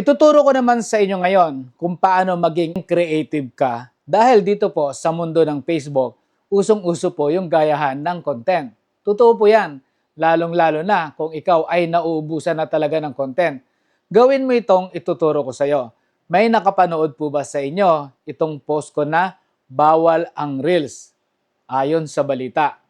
Ituturo ko naman sa inyo ngayon kung paano maging creative ka dahil dito po sa mundo ng Facebook, usong-uso po yung gayahan ng content. Totoo po yan, lalong-lalo na kung ikaw ay nauubusan na talaga ng content. Gawin mo itong ituturo ko sa iyo. May nakapanood po ba sa inyo itong post ko na bawal ang reels ayon sa balita.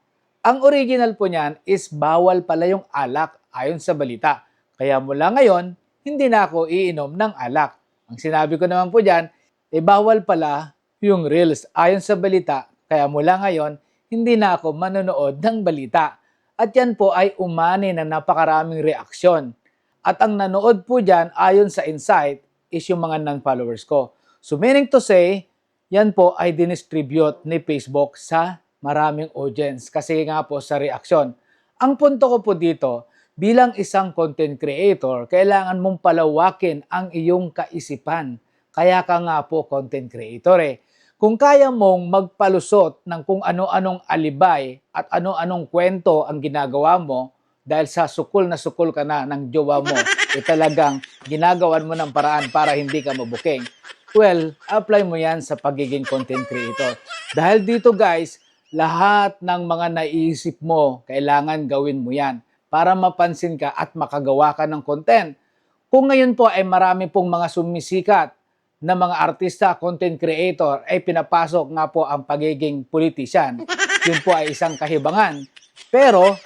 Ang original po niyan is bawal pala yung alak ayon sa balita. Kaya mula ngayon, hindi na ako iinom ng alak. Ang sinabi ko naman po dyan, eh bawal pala yung reels ayon sa balita. Kaya mula ngayon, hindi na ako manonood ng balita. At yan po ay umani na napakaraming reaksyon. At ang nanood po dyan ayon sa insight is yung mga non-followers ko. So meaning to say, yan po ay dinistribute ni Facebook sa maraming audience kasi nga po sa reaksyon. Ang punto ko po dito, bilang isang content creator, kailangan mong palawakin ang iyong kaisipan. Kaya ka nga po content creator eh. Kung kaya mong magpalusot ng kung ano-anong alibay at ano-anong kwento ang ginagawa mo, dahil sa sukul na sukul ka na ng jowa mo, eh talagang ginagawan mo ng paraan para hindi ka mabuking. Well, apply mo yan sa pagiging content creator. Dahil dito guys, lahat ng mga naiisip mo, kailangan gawin mo yan para mapansin ka at makagawa ka ng content. Kung ngayon po ay marami pong mga sumisikat na mga artista, content creator, ay pinapasok nga po ang pagiging politician. Yun po ay isang kahibangan. Pero,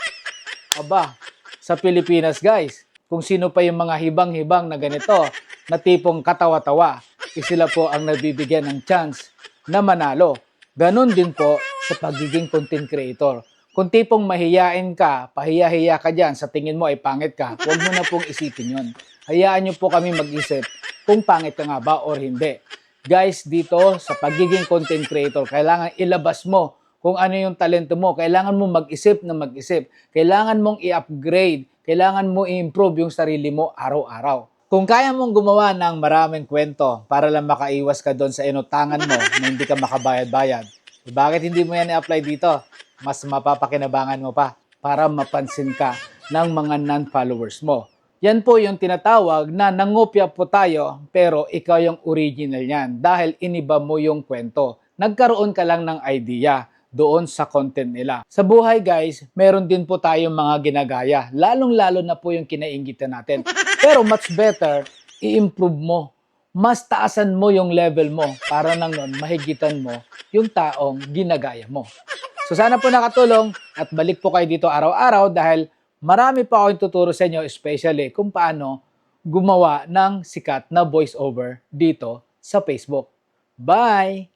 aba, sa Pilipinas guys, kung sino pa yung mga hibang-hibang na ganito, na tipong katawa-tawa, eh sila po ang nabibigyan ng chance na manalo. Ganon din po sa pagiging content creator. Kung tipong mahiyain ka, pahiya-hiya ka dyan, sa tingin mo ay pangit ka, huwag mo na pong isipin yon. Hayaan nyo po kami mag-isip kung pangit ka nga ba or hindi. Guys, dito sa pagiging content creator, kailangan ilabas mo kung ano yung talento mo. Kailangan mo mag-isip na mag-isip. Kailangan mong i-upgrade. Kailangan mo i-improve yung sarili mo araw-araw. Kung kaya mong gumawa ng maraming kwento para lang makaiwas ka doon sa inutangan mo na hindi ka makabayad-bayad, bakit hindi mo yan i-apply dito? Mas mapapakinabangan mo pa para mapansin ka ng mga non-followers mo. Yan po yung tinatawag na nangopya po tayo pero ikaw yung original yan dahil iniba mo yung kwento. Nagkaroon ka lang ng idea doon sa content nila. Sa buhay guys, meron din po tayong mga ginagaya, lalong-lalo na po yung kinaingitan natin. Pero much better, i-improve mo. Mas taasan mo yung level mo para nang mahigitan mo yung taong ginagaya mo. So sana po nakatulong at balik po kayo dito araw-araw dahil marami pa akong tuturo sa inyo especially kung paano gumawa ng sikat na voiceover dito sa Facebook. Bye!